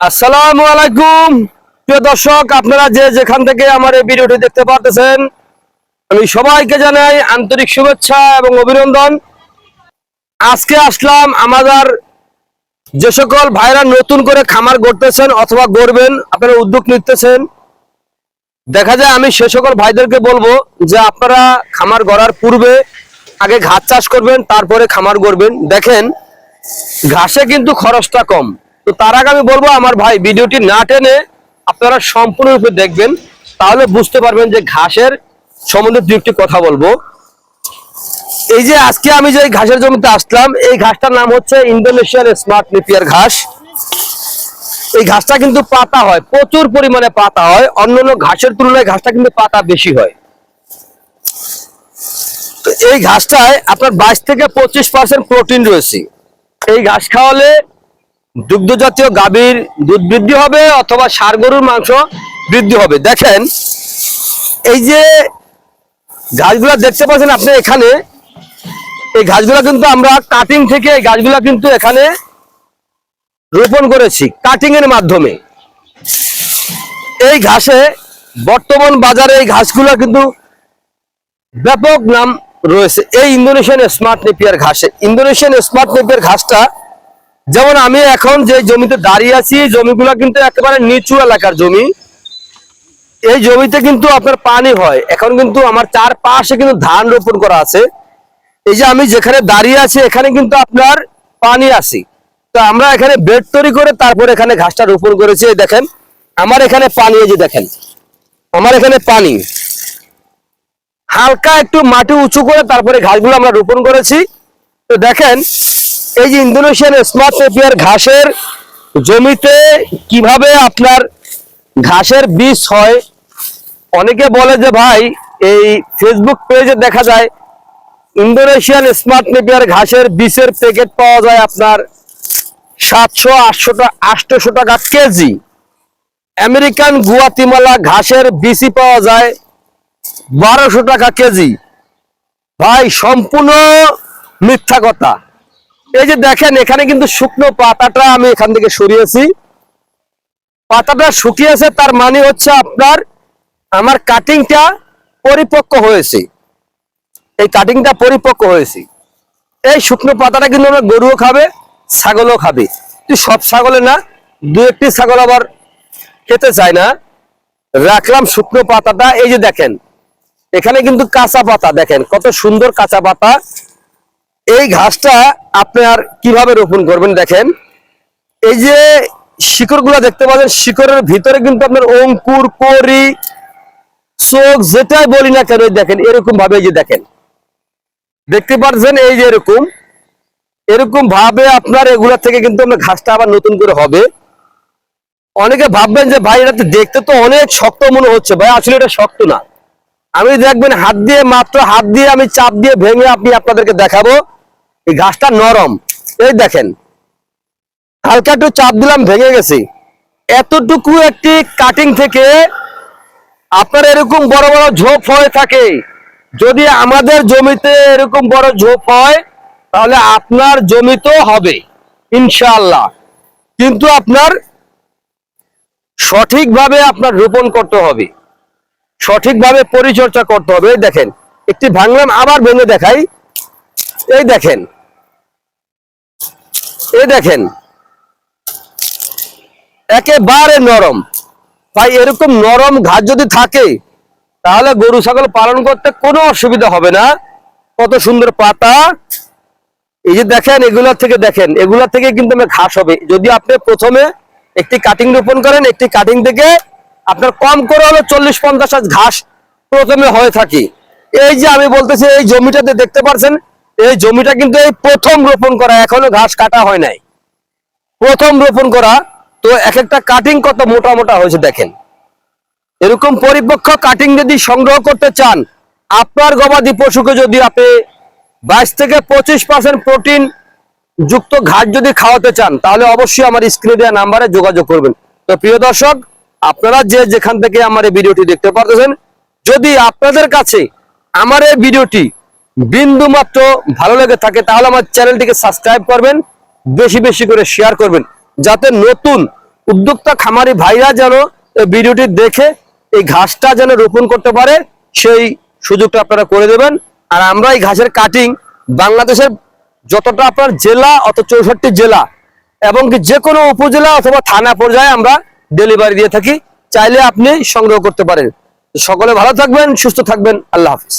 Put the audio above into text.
আসসালামু আলাইকুম। প্রিয় দর্শক, আপনারা যে যেখান থেকে আমার এই ভিডিওটি দেখতে পাচ্ছেন আমি সবাইকে জানাই আন্তরিক শুভেচ্ছা এবং অভিনন্দন। আজকে আসলাম আমাদের যে সকল ভাইরা নতুন করে খামার গড়তেছেন অথবা গড়বেন, আপনারা উদ্যোগ নিতেছেন। দেখা যায় আমি সে সকল ভাইদেরকে বলব যে আপনারা খামার গড়ার পূর্বে আগে ঘাস চাষ করবেন, তারপরে খামার গড়বেন। দেখেন, ঘাসে কিন্তু খরচটা কম। তো তার আগে আমি বলব, আমার ভাই ভিডিওটি না টেনে আপনারা সম্পূর্ণরূপে দেখবেন। তাহলে বুঝতে পারবেন যে ঘাসের সম্বন্ধে দু একটি কথা বলব। এই যে আজকে আমি যে ঘাসের জমিতে আসলাম, এই ঘাসটার নাম হচ্ছে ইন্দোনেশিয়ার স্মার্ট নেপিয়ার ঘাস। এই ঘাসটা কিন্তু পাতা হয়, প্রচুর পরিমাণে পাতা হয়। অন্যান্য ঘাসের তুলনায় ঘাসটা কিন্তু পাতা বেশি হয়। এই ঘাসটায় আপনার বাইশ থেকে পঁচিশ পার্সেন্ট প্রোটিন রয়েছে। এই ঘাস খাওয়ালে দুগ্ধ জাতীয় গাভীর দুধ বৃদ্ধি হবে অথবা সার গরুর মাংস বৃদ্ধি হবে। দেখেন, এই যে ঘাসগুলা দেখতে পাচ্ছেন আপনি এখানে, এই ঘাসগুলা কিন্তু আমরা কাটিং থেকে এই গাছগুলা কিন্তু এখানে রোপণ করেছি কাটিং এর মাধ্যমে। এই ঘাসে বর্তমান বাজারে এই ঘাসগুলো কিন্তু ব্যাপক নাম রয়েছে। এই ইন্দোনেশিয়ান স্মার্ট নেপিয়ার ঘাসে। ইন্দোনেশিয়ান স্মার্ট নেপিয়ার ঘাসটা যেমন আমি এখন যে জমিতে দাঁড়িয়ে আছি, জমিগুলো কিন্তু একেবারে নিচু এলাকার জমি। এই জমিতে কিন্তু আপনার পানি হয়। এখন কিন্তু আমার চারপাশে কিন্তু ধান রোপণ করা আছে। এই যে আমি যেখানে দাঁড়িয়ে আছি, এখানে কিন্তু আপনার পানি আছে। তো আমরা এখানে বেড তৈরি করে তারপর এখানে ঘাসটা রোপণ করেছি। দেখেন, আমার এখানে পানি, এই যে দেখেন, আমার এখানে পানি। হালকা একটু মাটি উঁচু করে তারপরে ঘাসগুলো আমরা রোপণ করেছি। তো দেখেন এই যে ইন্দোনেশিয়ান স্মার্ট নেপিয়ার ঘাসের জমিতে কীভাবে আপনার ঘাসের বীজ হয়? অনেকে বলে যে ভাই, এই ফেসবুক পেজে দেখা যায় ইন্দোনেশিয়ান স্মার্ট নেপিয়ার ঘাসের বীজের প্যাকেট পাওয়া যায় আপনার সাতশো আটশো আটশো টাকা কেজি। আমেরিকান গুয়াতিমালা ঘাসের বিসি পাওয়া যায় বারোশো টাকা কেজি। ভাই, সম্পূর্ণ মিথ্যা কথা। এই যে দেখেন, এখানে কিন্তু শুকনো পাতাটা আমি এখান থেকে সরিয়েছি। পাতাটা শুকিয়েছে, তার মানে হচ্ছে আপনার, আমার কাটিংটা পরিপক্ক হয়েছে। এই কাটিংটা পরিপক্ক হয়েছে। এই শুকনো পাতাটা কিন্তু আমরা গরুও খাবে, ছাগলও খাবে। সব ছাগলে না, দু একটি ছাগল আবার খেতে চায় না। রাখলাম শুকনো পাতাটা, এই যে দেখেন, এখানে কিন্তু কাঁচা পাতা, দেখেন কত সুন্দর কাঁচা পাতা। এই ঘাসটা আপনার কীভাবে রোপণ করবেন দেখেন। এই যে শিকড়গুলা দেখতে পাচ্ছেন, শিকড়ের ভিতরে কিন্তু আপনার অঙ্কুর, করি, চোখ, যেটাই বলি না কেন, দেখেন, এরকম ভাবে এই যে দেখেন। দেখতে পাচ্ছেন, এই যে এরকম। এরকম ভাবে আপনার এগুলা থেকে কিন্তু আপনার ঘাসটা আবার নতুন করে হবে। অনেকে ভাববেন যে, ভাই, এটা দেখতে তো অনেক শক্ত মনে হচ্ছে। ভাই, আসলে এটা শক্ত না। আমি দেখবেন হাত দিয়ে, মাত্র হাত দিয়ে আমি চাপ দিয়ে ভেঙে আপনি আপনাদেরকে দেখাবো। এই ঘাসটা নরম। এই দেখেন, হালকা একটু চাপ দিলাম, ভেঙে গেছে। এতটুকু একটি কাটিং থেকে আপনার এরকম বড় বড় ঝোপ হয়ে থাকে। যদি আমাদের জমিতে এরকম বড় ঝোপ হয়, তাহলে আপনার জমিতেও হবে, ইনশাআল্লাহ। কিন্তু আপনার সঠিকভাবে আপনার রোপণ করতে হবে। সঠিকভাবে পরিচর্যা করতে হবে। দেখেন, একটি ভাঙলাম, আবার ভেঙে দেখাই। এই দেখেন। এই দেখেন। একেবারে নরম। তাই এরকম নরম ঘাস যদি থাকে, তাহলে গরু, ছাগল পালন করতে কোনো অসুবিধা হবে না। কত সুন্দর পাতা। এই যে দেখেন, এগুলা থেকে দেখেন, এগুলা থেকে কিন্তু আমার ঘাস হবে। যদি আপনি প্রথমে একটি কাটিং রোপণ করেন, একটি কাটিং থেকে আপনার কম করে হলো চল্লিশ পঞ্চাশ ঘাস প্রথমে হয়ে থাকে। এই যে আমি বলতেছি, এই জমিটাতে দেখতে পাচ্ছেন এই জমিটা কিন্তু এই প্রথম রোপণ করা, এখনও ঘাস কাটা হয় নাই। প্রথম রোপণ করা, তো এক একটা কাটিং কত মোটা মোটা হয়েছে দেখেন। এরকম পরিপক্ক কাটিং যদি সংগ্রহ করতে চান, আপনার গবাদি পশুকে যদি আপনি বাইশ থেকে পঁচিশ পার্সেন্ট প্রোটিন যুক্ত ঘাস যদি খাওয়াতে চান, তাহলে অবশ্যই আমার স্ক্রিনে দেওয়া নাম্বারে যোগাযোগ করবেন। তো প্রিয় দর্শক, আপনারা যে যেখান থেকে আমার এই ভিডিওটি দেখতে পারতেছেন, যদি আপনাদের কাছে আমার এই ভিডিওটি বিন্দু মাত্র ভালো লেগে থাকে, তাহলে আমার চ্যানেলটিকে সাবস্ক্রাইব করবেন, বেশি বেশি করে শেয়ার করবেন, যাতে নতুন উদ্যোক্তা খামারি ভাইরা যেন ভিডিওটি দেখে, এই ঘাসটা যেন রোপণ করতে পারে, সেই সুযোগটা আপনারা করে দেবেন। আর আমরা এই ঘাসের কাটিং বাংলাদেশের যতটা আপনার জেলা, অত চৌষট্টি জেলা, এবং যে কোনো উপজেলা অথবা থানা পর্যায়ে আমরা ডেলিভারি দিয়ে থাকি, চাইলে আপনি সংগ্রহ করতে পারেন। সকলে ভালো থাকবেন, সুস্থ থাকবেন, আল্লাহ হাফিজ।